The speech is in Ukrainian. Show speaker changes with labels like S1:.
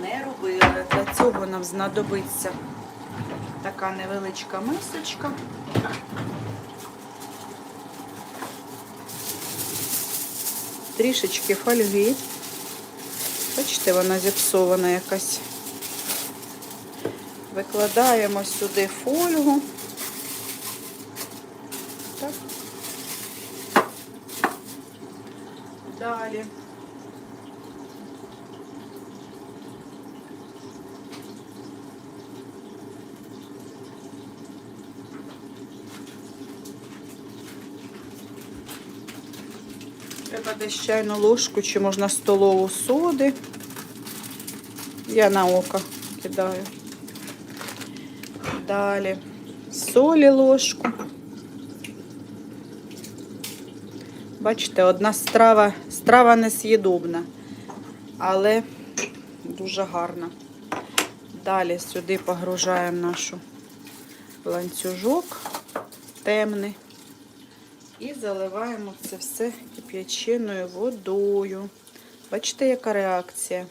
S1: не робили. Для цього нам знадобиться така невеличка мисочка. Трішечки фольги. Бачите, вона зіпсована якась. Викладаємо сюди фольгу. Так. Далі. Треба десь чайну ложку чи можна столову соди. Я на око кидаю. Далі солі ложку. Бачите, одна страва, страва несъєдобна, але дуже гарна. Далі сюди погружаємо нашу ланцюжок темний. І заливаємо це все кип'яченою водою. Бачите, яка реакція?